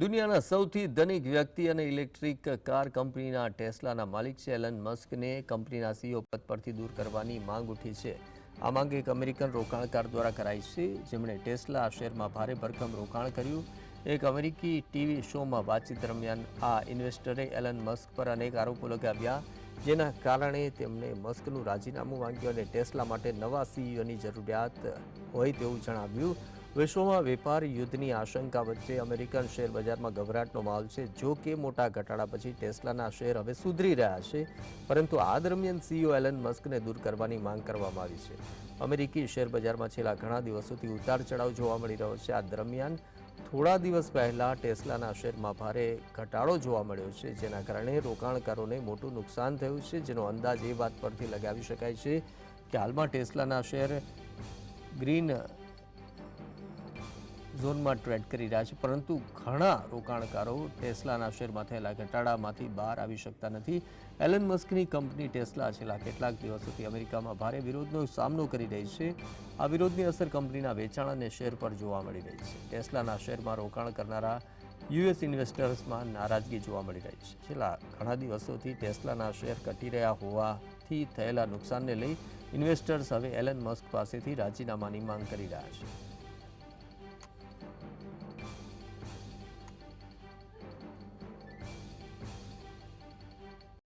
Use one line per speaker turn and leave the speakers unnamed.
દુનિયાના સૌથી ધનિક વ્યક્તિ અને ઇલેક્ટ્રિક કાર કંપનીના ટેસ્લાના માલિક છે. એલન મસ્કને કંપનીના સીઈઓ પદ પરથી દૂર કરવાની માંગ ઉઠી છે. આ માંગ એક અમેરિકન રોકાણકાર દ્વારા કરાઈ છે. જેમણે ટેસ્લા શેરમાં ભારે ભરખમ રોકાણ કર્યું. એક અમેરિકી ટીવી શોમાં વાતચીત દરમિયાન આ ઇન્વેસ્ટરે એલન મસ્ક પર અનેક આરોપો લગાવ્યા, જેના કારણે તેમણે મસ્કનું રાજીનામું માંગ્યું અને ટેસ્લા માટે નવા સીઈઓની જરૂરિયાત હોય તેવું જણાવ્યું. વિશ્વમાં વેપાર યુદ્ધની આશંકા વચ્ચે અમેરિકન શેર બજારમાં ગભરાટનો માહોલ છે. જો કે મોટા ઘટાડા પછી ટેસ્લાના શેર હવે સુધરી રહ્યા છે. પરંતુ આ દરમિયાન સીઈઓ એલન મસ્કને દૂર કરવાની માંગ કરવામાં આવી છે. અમેરિકી શેર બજારમાં છેલ્લા ઘણા દિવસોથી ઉતાર ચઢાવ જોવા મળી રહ્યો છે. આ દરમિયાન થોડા દિવસ પહેલાં ટેસ્લાના શેરમાં ભારે ઘટાડો જોવા મળ્યો છે, જેના કારણે રોકાણકારોને મોટું નુકસાન થયું છે. જેનો અંદાજ એ વાત પરથી લગાવી શકાય છે કે હાલમાં ટેસ્લાના શેર ગ્રીન ઝોનમાં ટ્રેડ કરી રહ્યા છે, પરંતુ ઘણા રોકાણકારો ટેસ્લાના શેરમાં થયેલા ઘટાડામાંથી બહાર આવી શકતા નથી. એલન મસ્કની કંપની ટેસ્લા છેલ્લા કેટલાક દિવસોથી અમેરિકામાં ભારે વિરોધનો સામનો કરી રહી છે. આ વિરોધની અસર કંપનીના વેચાણ અને શેર પર જોવા મળી રહી છે. ટેસ્લાના શેરમાં રોકાણ કરનારા યુએસ ઇન્વેસ્ટર્સમાં નારાજગી જોવા મળી રહી છે. છેલ્લા ઘણા દિવસોથી ટેસ્લાના શેર ઘટી રહ્યા હોવાથી થયેલા નુકસાનને લઈ ઇન્વેસ્ટર્સ હવે એલન મસ્ક પાસેથી રાજીનામાની માંગ કરી રહ્યા છે.